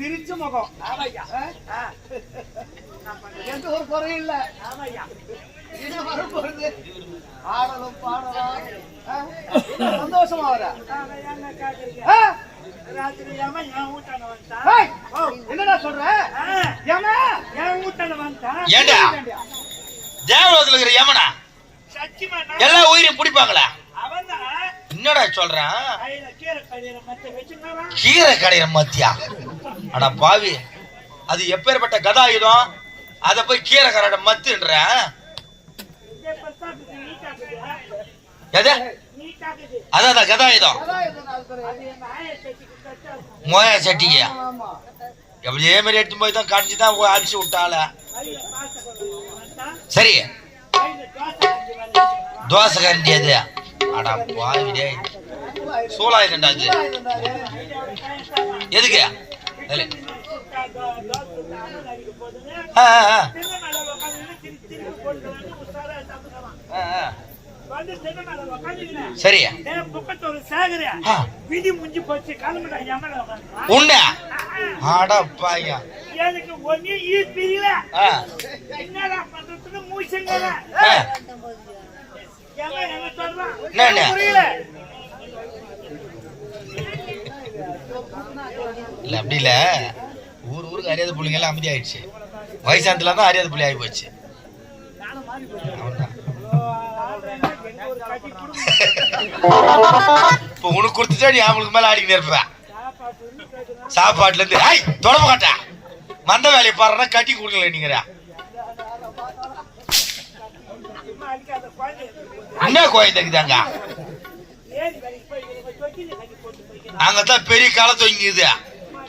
சிரிச்ச முகம்? எந்த ஒரு குறையும் இல்ல. இது வரும்பொழுது ஆடலும் பாடலாம். சந்தோஷமா வர! என்னடா சொல்ற? ஏமா? என் வீட்டான வந்துட்டான் ஏண்டா? தேவலோகத்துல இருக்கிற யமனா எல்லா உயிரையும் பிடிப்பாங்களா? என்னடா சொல்றான்? கீரை கடையிற மத்தியா? அடா பாவி அது எப்பேற்பட்ட கதாயுதம்? அதை போய் கீரைக்காரோட மத்துன்ற? எது? அதான் கதாயுதம். மோயா சட்டியா எப்படியே மாதிரி எடுத்து போய் தான் காட்டிச்சு தான் அடிச்சு விட்டால சரி. தோசை கண்டி அடா பாவிடே சூழாயுதண்டா அது எதுக்கு? அதுல. ஆ, ஆ, ஆ. ஆ, ஆ. சரி ஆ. விதி முடிஞ்சு போச்சு உண்ட அட பாயா எனக்கு ஒண்ணு ஆ, என்னடா பண்றதுன்னு என்ன, என்ன? புரியல இல்ல அப்படி இல்ல. ஊர் ஊருக்கு அறியாத பிள்ளைங்க எல்லாம் அமைதி ஆயிடுச்சு தான் அறியாத பிள்ளை ஆகி போச்சு உனக்கு கொடுத்துட்டா நீ அவங்களுக்கு மேல ஆடிக்கிட்டு இருப்ப. சாப்பாட்டுல இருந்து ஐய் தொடங்க மாட்டேன் மந்த வேலையை பாருன்னா கட்டி கொடுக்கல நீங்க என்ன கோயில் ஏறி அங்கதான் பெரிய களை தொங்கிது.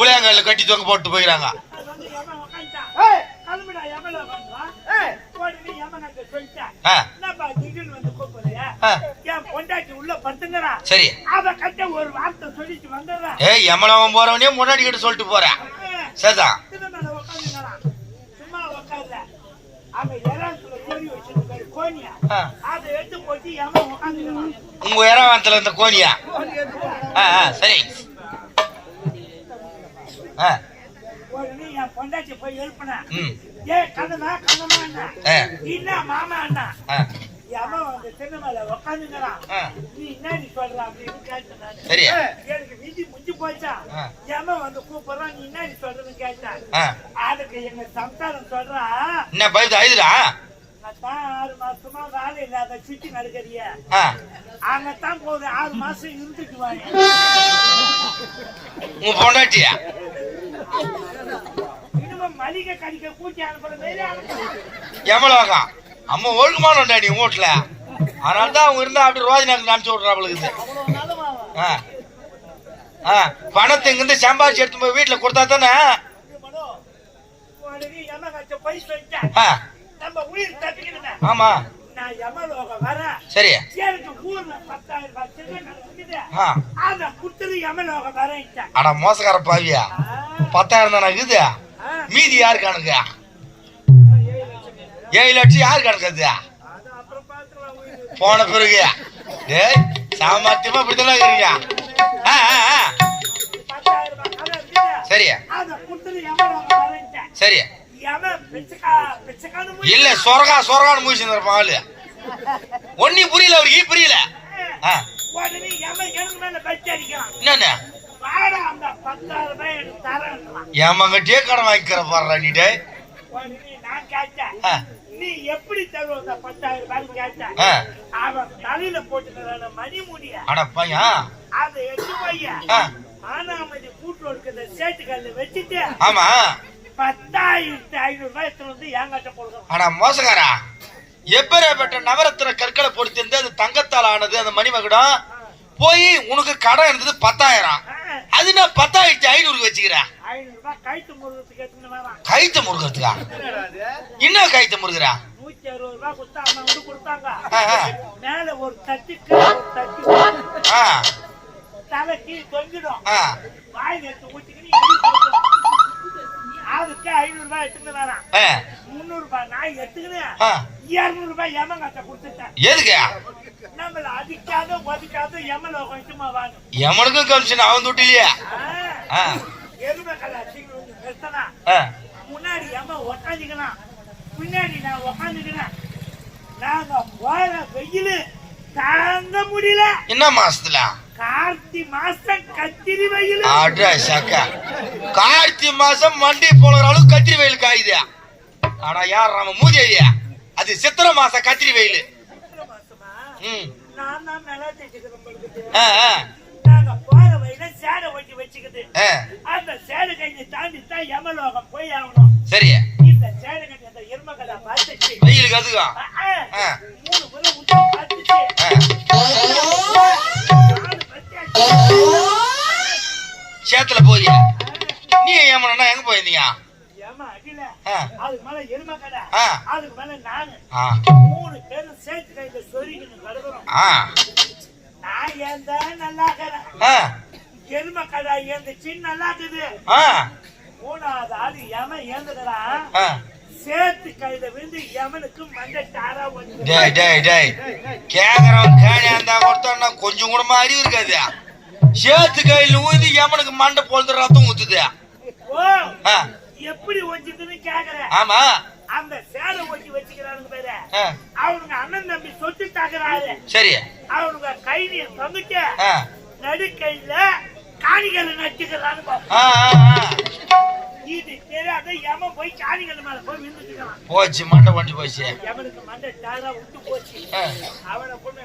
புளியாங்கல்ல கட்டி தொங்க போட்டு போயிறாங்க. சரி. ஏய் எம்மளவன் போறவனே முன்னாடி கிட்ட சொல்லிட்டு போறேன் சரிதான் மேல உட்காந்துங்கிறான் சும்மா உட்கார்ல அவன் இறாத்துல கோழி வச்சிருக்காரு கோணியா ஆ. அதை எடுத்து போட்டு எவன் உட்காந்துக்கிறான் உங்க இறவாத்துல இருந்த கோனியா ஆ, ஆ, சரி ஆ, உடனே என் பொண்டாட்டி போய் எழுப்பினேன் ம், ஏ கதனா கதமா அண்ணா. என்ன மாமா அண்ணா? வந்து சின்னமலை உக்காந்துங்கிறான் ஆ, நீ என்னடி சொல்ற? அப்படின்னு கேட்டேன் எனக்கு விதி முடிஞ்சு போச்சா. எவன் வந்து கூப்பிடுறான் நீ என்னடி சொல்றன்னு கேட்டேன். அதுக்கு எங்க சம்சாரம் சொல்றா? என்ன பயந்து அழுதுடா தான் ஆறு மாசமா வேலை இல்லாத சுத்தி நடக்கிறிய. அங்கத்தான் போகுது ஆறு மாசம் இருந்துட்டு வாங்க உங்க பொண்டாட்டியா? மளிகை கடிக்க கூட்டி அம்மா ஒழுக்கமான நீ வீட்டுல அதனால தான் அவங்க இருந்தா அப்படி அவ்வளவு நல்லவாவா ஆ. ஆ. பணத்தை இங்கிருந்து சம்பாதிச்சு எடுத்து போய் வீட்டுல கொடுத்தா தானே? ஆமா. நான் யமலோகம் வரேன் சரி எனக்கு ஊர்ல பத்தாயிரம் ரூபாய் சின்ன கடை இருக்குது ஆ அத குடுத்துட்டு யமலோகம் வரேன்ட்டேன் அட மோசக்கார பாவியா பத்தாயிரம் தானே இருக்குது மீதி யாரு கணக்கு ஏழு லட்சம் யாரு கணக்கு போன பிறகு டேய் சாமர்த்தியமா இப்படித்தானே இருக்கிறீங்க ஆ ஆ ஆ பத்தாயிரம் ரூபாய் கடை இருக்குது சரி அத குடுத்துட்டு யமலோகம் வரேன்ட்டேன் சரி யம பிச்சைக்கா பிச்சைக்கான முடியும் இல்ல சொரகா சொரகான்னு முடிச்சுருப்பான் ஆளு ஒன்னும் புரியல அவருக்கு புரியல. எமங்கிட்டே கடன் வாங்கிக்கிற பாடுறா நீ டேய். உடனே நான் கேட்டேன் ஆ, நீ எப்படி தருவ பத்தாயிரம் ரூபாய் கேட்டேன். ஆ. அவன் தலையில போட்டுக்கிறான மணி முடிய அட பையன். அதை எடுத்து பையன் ஆனாமதி கூட்டு இருக்கிற சேட்டுக்கல்ல வச்சுட்டு ஆமா. பத்தாயிரத்தி ஐநூறு ரூபாய் எடுத்துட்டு வந்து என்கிட்ட கொடுக்கணும். அட மோசக்காரா. எப்பேற்பட்ட நவரத்தின கற்களை பொறுத்திருந்து அது தங்கத்தால் ஆனது அந்த மணிமகுடம் போய் உனக்கு கடன் இருந்தது பத்தாயிரம். அது நான் பத்தாயிரத்தி ஐநூறுக்கு வச்சுக்கிறேன்? கைத்து முருகிறதுக்கா இன்னும் கைத்த முருகிறா நூத்தி அறுபது அதுக்கு ஐநூறு ரூபாய் முந்நூறு ரூபாய். நான் எடுத்துக்கினேன். இருநூறு ரூபாய் எமங்காட்ட கொடுத்துட்டேன். எதுக்கு? நம்மள அடிக்காத ஒதுக்காத எமலோகம் சும்மா வாங்க. எவனுக்கும் கமிஷன் அவன் தொட்டிலையே ஆ. எருமை வந்து நிறுத்தனா முன்னாடி எம உக்காந்துக்கலாம் பின்னாடி நான் உக்காந்துக்கிறேன் நாங்க போற வெயிலு தாங்க முடியல. என்ன மாசத்துல? கார்த்தி மாசம் கத்திரி வெயிலு. அட சக்க. கார்த்தி மாசம் மண்டி போடுற அளவுக்கு கத்திரி வெயில் காயுது. ஆனா யார் நம்ம மூதி ஐயா? அது சித்திரை மாசம் கத்திரி வெயில். சித்திரை மாசமா? ம். நான் தான் நல்லா தேய்ச்சிக்கிறேன் பொழுது ஆ, ஆ, நாங்க போற வழியில சேடை ஆ, அந்த சேடு கையை தாண்டி தான் யமலோகம் போய் ஆகணும் சரி வெயிலுக்கு பத்தியாச்சு. சேத்துல போய் நீ ஏமனா எங்க போயிருந்தீங்க? அதுக்கு மேல எருமகடா ஆ. அதுக்கு மேல நானு ஆ, மூணு பேரும் சேர்த்து கையில சொருகின்னு கிடக்குறோம். நான் ஏந்தா நல்லா இருக்கிறேன். ஆ, எருமக்கடா ஏந்துச்சு நல்லா இருக்குது. ஆ, மூணாவது ஆளு ஏந்துக்கிறான் ஆ. சேர்த்து கையில விழுந்து எமனுக்கு மண்டை தாரா வந்து டேய் டேய் டேய். கேக்குறவன் கேணியா இருந்தா கொடுத்தா கொஞ்சம் கூட அறிவு இருக்காது. சேத்து கையில் ஊதி எமனுக்கு மண்டை பொழுது ரத்தம் ஊத்துது. எப்படி ஒஞ்சுதுன்னு கேக்குறேன். ஆமா. அந்த சேலை ஒட்டி வச்சுக்கிறானுங்க பேரு. அவனுங்க அண்ணன் தம்பி சொத்து தாக்குறாரு. சரி. அவனுங்க கை நீர் தொங்கிட்டு ஆ, நடுக்கையில காணிகளை நட்டுக்கிறானுங்க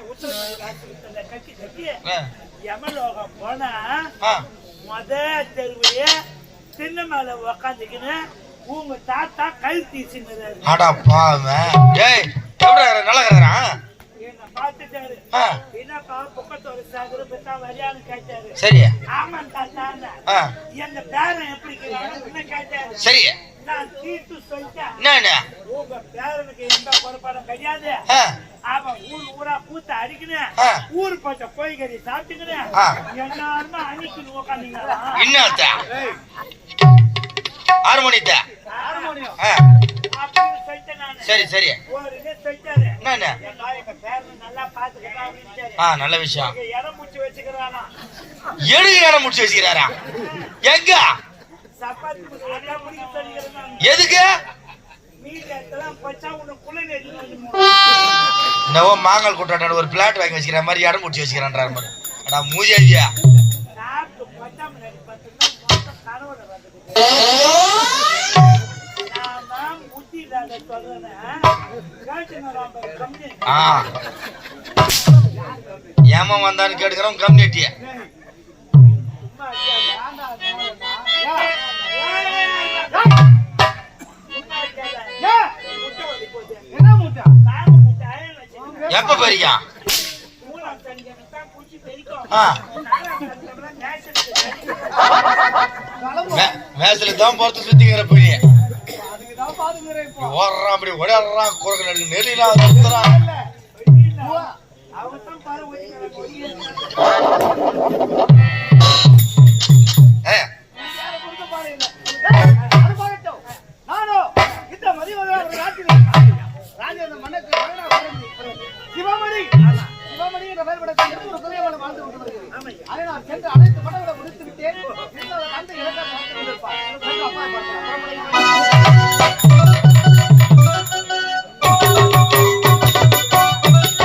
உத்தரவு கட்டி கட்டி ஆ, யமலோகம் போனா. முத தெருவுலயே சின்ன மேல உக்காந்துக்கின்னு உங்க தாத்தா கை தீசினாரு அடா பாவமே. எப்படி இருக்கிற? நல்லா இருக்கிறான் என்ன பார்த்துட்டாரு. ஆ, என்னப்பா புக்கத்தோட சாகுற பத்தா வரியான்னு கேட்டாரு. சரி ஆமாம் தாத்தான்னு ஆ, எங்க பேரன் எப்படி சரி நான் தீர்த்து சொல்லிட்டேன். உங்க பேரனுக்கு எந்த குறைபாடும் கிடையாது அவன் ஊர் ஊரா கூத்த அடிக்கணும் ஆ. ஊர் பட்ட கோய்கறி சாப்பிட்டுக்கணும் ஆ. எல்லாருமே அன்னைக்கு உக்காந்தீங்க இன்னத்த ஹார்மோனியத்த நானு. சரி சரி. ஒரு இது சொல்லிட்டாரு. என்னன்னு எங்க? எங்க பேரனை நல்லா பாத்துக்கிட்டா எதுக்கு என்னவோ மாங்கால் கூட்டாட ஒரு பிளாட் வாங்கி வச்சுக்கிற மாதிரி இடம் பிடிச்சி வச்சுக்கிறான்றார் மாதிரி அடா ஏமா வந்தான்னு கேட்கிறோம் கம்யூனிட்டிய Yeah. எப்ப பெரியா மேசல தான் பார்த்து சுத்திக்கிற பெரிய ஓடுறான் அப்படி ஓடாடுறான் குரங்கு நடுக்கு நெல்லிலாம் அவங்க தான் பாரு